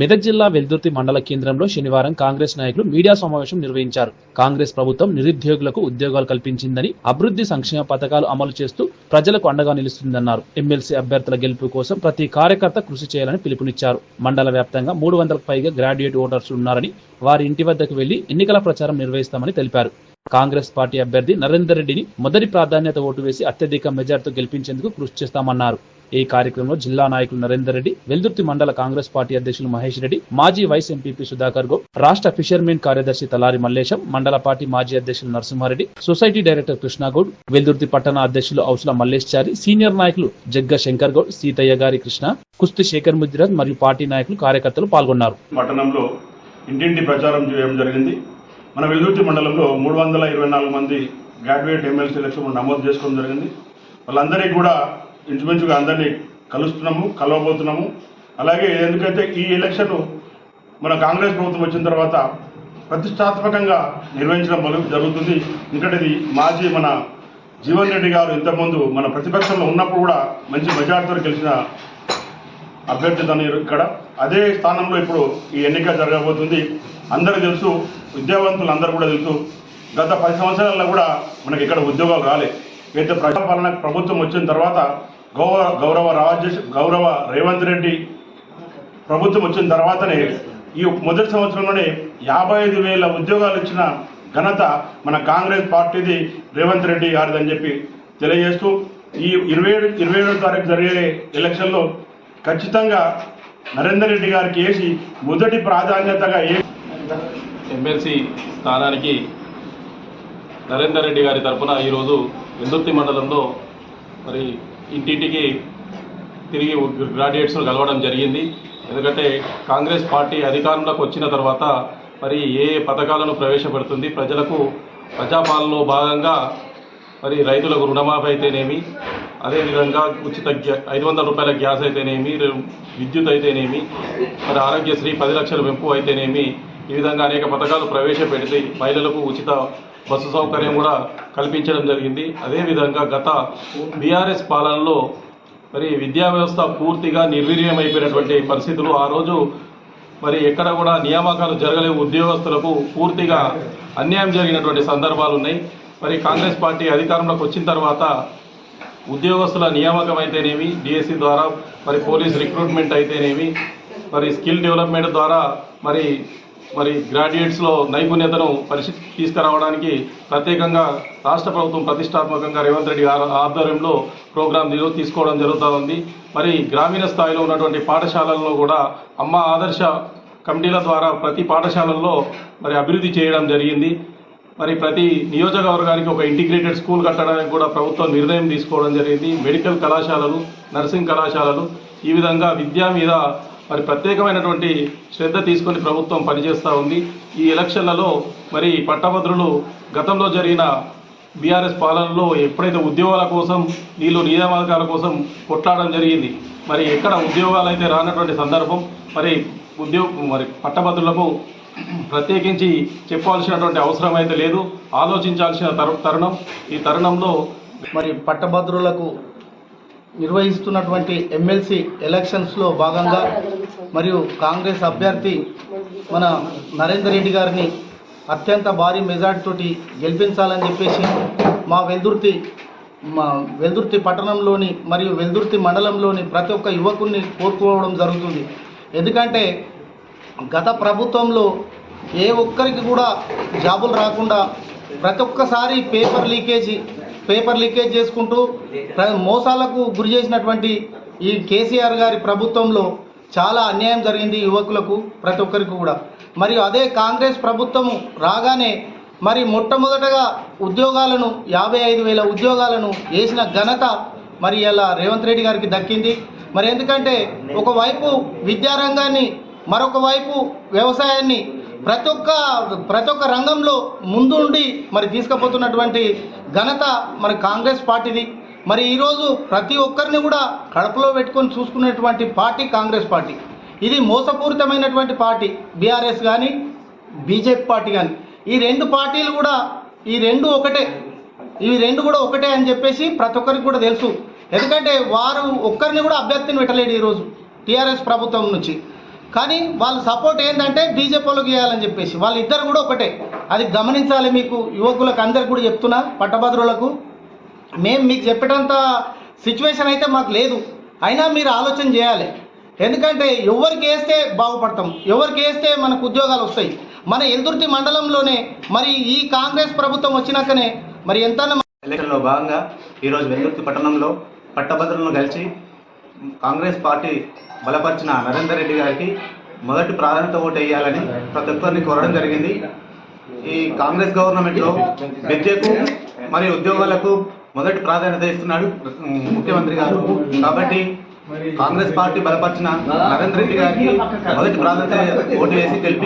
మెదక్ జిల్లా వెల్దుర్తి మండల కేంద్రంలో శనివారం కాంగ్రెస్ నాయకులు మీడియా సమావేశం నిర్వహించారు. కాంగ్రెస్ ప్రభుత్వం నిరుద్యోగులకు ఉద్యోగాలు కల్పించిందని అభివృద్ధి సంక్షేమ పథకాలు అమలు చేస్తూ ప్రజలకు అండగా నిలుస్తుందన్నారు. ఎమ్మెల్సీ అభ్యర్థుల గెలుపు కోసం ప్రతి కార్యకర్త కృషి చేయాలని పిలుపునిచ్చారు. మండల వ్యాప్తంగా మూడు వందలకు పైగా గ్రాడ్యుయేట్ ఓటర్స్ ఉన్నారని వారి ఇంటి వద్దకు వెళ్ళి ఎన్నికల ప్రచారం నిర్వహిస్తామని తెలిపారు. కాంగ్రెస్ పార్టీ అభ్యర్థి నరేందర్ రెడ్డిని మొదటి ప్రాధాన్యత ఓటు వేసి అత్యధిక మెజార్టీతో గెలిపించేందుకు కృషి చేస్తామన్నారు. ఈ కార్యక్రమంలో జిల్లా నాయకులు నరేందర్ రెడ్డి వెల్దుర్తి మండల కాంగ్రెస్ పార్టీ అధ్యక్షులు మహేష్ రెడ్డి మాజీ వైస్ ఎంపీపీ సుధాకర్ గౌడ్ రాష్ట్ర ఫిషర్మెన్ కార్యదర్శి తలారి మల్లేశం మండల పార్టీ మాజీ అధ్యక్షులు నరసింహారెడ్డి సొసైటీ డైరెక్టర్ కృష్ణగౌడ్ వెల్దుర్తి పట్టణ అధ్యక్షులు ఔసుల మల్లేశారి సీనియర్ నాయకులు జగ్గ శంకర్ గౌడ్ సీతయ్య గారి కృష్ణ కుస్తీ శేఖర్ ముద్రాజ్ మరియు పార్టీ నాయకులు కార్యకర్తలు పాల్గొన్నారు. పట్టణంలో ఇంటింటి ప్రచారం చేయడం జరిగింది. మన వెల్దుర్తి మండలంలో మూడు వందల ఇరవై నాలుగు మంది గ్రాడ్యుయేట్ ఎమ్మెల్సీ ఎలక్షన్ నమోదు చేసుకోవడం జరిగింది. వాళ్ళందరికీ కూడా ఇంచుమించుగా అందరినీ కలుస్తున్నాము కలవబోతున్నాము. అలాగే ఎందుకంటే ఈ ఎలక్షన్ మన కాంగ్రెస్ ప్రభుత్వం వచ్చిన తర్వాత ప్రతిష్టాత్మకంగా నిర్వహించడం జరుగుతుంది. ఎందుకంటే ఇది మాజీ మన జీవన్ రెడ్డి గారు ఇంతకుముందు మన ప్రతిపక్షంలో ఉన్నప్పుడు కూడా మంచి మెజార్టీతో గెలిచిన అభ్యర్థి తను ఇక్కడ. అదే స్థానంలో ఇప్పుడు ఈ ఎన్నిక జరగబోతుంది. అందరూ తెలుసు విద్యావంతులు అందరూ కూడా తెలుసు. గత పది సంవత్సరాల్లో కూడా మనకి ఇక్కడ ఉద్యోగాలు రాలే. అయితే ప్రజాపాలన ప్రభుత్వం వచ్చిన తర్వాత గౌరవ గౌరవ రాజ్య గౌరవ రేవంత్ రెడ్డి ప్రభుత్వం వచ్చిన తర్వాతనే ఈ మొదటి సంవత్సరంలోనే యాభై ఐదు వేల ఉద్యోగాలు ఇచ్చిన ఘనత మన కాంగ్రెస్ పార్టీది రేవంత్ రెడ్డి గారిదని చెప్పి తెలియజేస్తూ ఈ ఇరవై ఏడు ఇరవై ఏడో తారీఖు జరిగే ఎలక్షన్లో ఖచ్చితంగా నరేందర్ రెడ్డి గారికి వేసి మొదటి ప్రాధాన్యతగా ఏ ఎమ్మెల్సీ స్థానానికి నరేందర్ రెడ్డి గారి తరఫున ఈరోజు వెల్దుర్తి మండలంలో మరి ఇంటింటికి తిరిగి గ్రాడ్యుయేట్స్ను కలవడం జరిగింది. ఎందుకంటే కాంగ్రెస్ పార్టీ అధికారంలోకి వచ్చిన తర్వాత మరి ఏ ఏ పథకాలను ప్రవేశపెడుతుంది ప్రజలకు ప్రజాపాలనలో భాగంగా మరి రైతులకు రుణమాఫీ అయితేనేమి అదేవిధంగా ఉచిత గ్యా ఐదు వందల రూపాయల గ్యాస్ అయితేనేమి విద్యుత్ అయితేనేమి మరి ఆరోగ్యశ్రీ పది లక్షల పెంపు అయితేనేమి ఈ విధంగా అనేక పథకాలు ప్రవేశపెడితే మహిళలకు ఉచిత బస్సు సౌకర్యం కూడా కల్పించడం జరిగింది. అదేవిధంగా గత బీఆర్ఎస్ పాలనలో మరి విద్యా వ్యవస్థ పూర్తిగా నిర్వీర్యం అయిపోయినటువంటి పరిస్థితులు ఆ రోజు మరి ఎక్కడ కూడా నియామకాలు జరగలేవు. ఉద్యోగస్తులకు పూర్తిగా అన్యాయం జరిగినటువంటి సందర్భాలు ఉన్నాయి. మరి కాంగ్రెస్ పార్టీ అధికారంలోకి వచ్చిన తర్వాత ఉద్యోగస్తుల నియామకం అయితేనేమి డిఎస్సి ద్వారా మరి పోలీస్ రిక్రూట్మెంట్ అయితేనేమి మరి స్కిల్ డెవలప్మెంట్ ద్వారా మరి మరి గ్రాడ్యుయేట్స్లో నైపుణ్యతను పరిశీ తీసుకురావడానికి ప్రత్యేకంగా రాష్ట్ర ప్రభుత్వం ప్రతిష్టాత్మకంగా రేవంత్ రెడ్డి ఆధ్వర్యంలో ప్రోగ్రాం నిలు తీసుకోవడం జరుగుతూ ఉంది. మరి గ్రామీణ స్థాయిలో ఉన్నటువంటి పాఠశాలల్లో కూడా అమ్మ ఆదర్శ కమిటీల ద్వారా ప్రతి పాఠశాలల్లో మరి అభివృద్ధి చేయడం జరిగింది. మరి ప్రతి నియోజకవర్గానికి ఒక ఇంటిగ్రేటెడ్ స్కూల్ కట్టడానికి కూడా ప్రభుత్వం నిర్ణయం తీసుకోవడం జరిగింది. మెడికల్ కళాశాలలు నర్సింగ్ కళాశాలలు ఈ విధంగా విద్య మీద మరి ప్రత్యేకమైనటువంటి శ్రద్ధ తీసుకొని ప్రభుత్వం పనిచేస్తూ ఉంది. ఈ ఎలక్షన్లలో మరి పట్టభద్రులు గతంలో జరిగిన బీఆర్ఎస్ పాలనలో ఎప్పుడైతే ఉద్యోగాల కోసం వీళ్ళు నియామకాల కోసం కొట్లాడడం జరిగింది మరి ఎక్కడ ఉద్యోగాలు అయితే రానటువంటి సందర్భం మరి ఉద్యోగ మరి పట్టభద్రులకు ప్రత్యేకించి చెప్పాల్సినటువంటి అవసరం అయితే లేదు. ఆలోచించాల్సిన తరు- తరుణం. ఈ తరుణంలో మరి పట్టభద్రులకు నిర్వహిస్తున్నటువంటి ఎమ్మెల్సీ ఎలక్షన్స్లో భాగంగా మరియు కాంగ్రెస్ అభ్యర్థి మన నరేందర్ రెడ్డి గారిని అత్యంత భారీ మెజార్టీ తోటి గెలిపించాలని చెప్పేసి మా వెల్దుర్తి మా వెల్దుర్తి పట్టణంలోని మరియు వెల్దుర్తి మండలంలోని ప్రతి ఒక్క యువకుల్ని కోరుకోవడం జరుగుతుంది. ఎందుకంటే గత ప్రభుత్వంలో ఏ ఒక్కరికి కూడా జాబులు రాకుండా ప్రతి ఒక్కసారి పేపర్ లీకేజీ పేపర్ లీకేజ్ చేసుకుంటూ మోసాలకు గురి చేసినటువంటి ఈ కేసీఆర్ గారి ప్రభుత్వంలో చాలా అన్యాయం జరిగింది యువకులకు ప్రతి ఒక్కరికి కూడా. మరియు అదే కాంగ్రెస్ ప్రభుత్వము రాగానే మరి మొట్టమొదటగా ఉద్యోగాలను యాభై ఐదు వేల ఉద్యోగాలను వేసిన ఘనత మరి ఇలా రేవంత్ రెడ్డి గారికి దక్కింది. మరి ఎందుకంటే ఒకవైపు విద్యారంగాన్ని మరొక వైపు వ్యవసాయాన్ని ప్రతి ఒక్క ప్రతి ఒక్క రంగంలో ముందుండి మరి తీసుకుపోతున్నటువంటి ఘనత మరి కాంగ్రెస్ పార్టీది. మరి ఈరోజు ప్రతి ఒక్కరిని కూడా కడపలో పెట్టుకొని చూసుకునేటువంటి పార్టీ కాంగ్రెస్ పార్టీ. ఇది మోసపూరితమైనటువంటి పార్టీ బీఆర్ఎస్ కానీ బీజేపీ పార్టీ కానీ ఈ రెండు పార్టీలు కూడా ఈ రెండు ఒకటే. ఇవి రెండు కూడా ఒకటే అని చెప్పేసి ప్రతి ఒక్కరికి కూడా తెలుసు. ఎందుకంటే వారు ఒక్కరిని కూడా అభ్యర్థిని పెట్టలేడు ఈరోజు టీఆర్ఎస్ ప్రభుత్వం నుంచి. కానీ వాళ్ళ సపోర్ట్ ఏంటంటే బీజేపీ వాళ్ళకి చేయాలని చెప్పేసి. వాళ్ళిద్దరు కూడా ఒకటే. అది గమనించాలి మీకు యువకులకు అందరికి కూడా చెప్తున్నా పట్టభద్రులకు. మేము మీకు చెప్పేటంత సిచ్యువేషన్ అయితే మాకు లేదు. అయినా మీరు ఆలోచన చేయాలి. ఎందుకంటే ఎవరికి వేస్తే బాగుపడతాం ఎవరికి వేస్తే మనకు ఉద్యోగాలు వస్తాయి. మన ఎదుర్తి మండలంలోనే మరి ఈ కాంగ్రెస్ ప్రభుత్వం వచ్చినాకనే మరి ఎంత ఎలక్షన్లో భాగంగా ఈరోజు వెల్లుర్తి పట్టణంలో పట్టభద్రులను కలిసి కాంగ్రెస్ పార్టీ బలపరిచిన నరేందర్ రెడ్డి గారికి మొదటి ప్రాధాన్యత ఓటు వేయాలని ప్రతి ఒక్కరిని కోరడం జరిగింది. ఈ కాంగ్రెస్ గవర్నమెంట్లో విద్యకు మరియు ఉద్యోగాలకు మొదటి ప్రాధాన్యత ఇస్తున్నాడు ముఖ్యమంత్రి గారు. కాబట్టి కాంగ్రెస్ పార్టీ బలపరిచిన నరేందర్ రెడ్డి గారికి మొదటి ప్రాధాన్యత ఓటు వేసి గెలిపి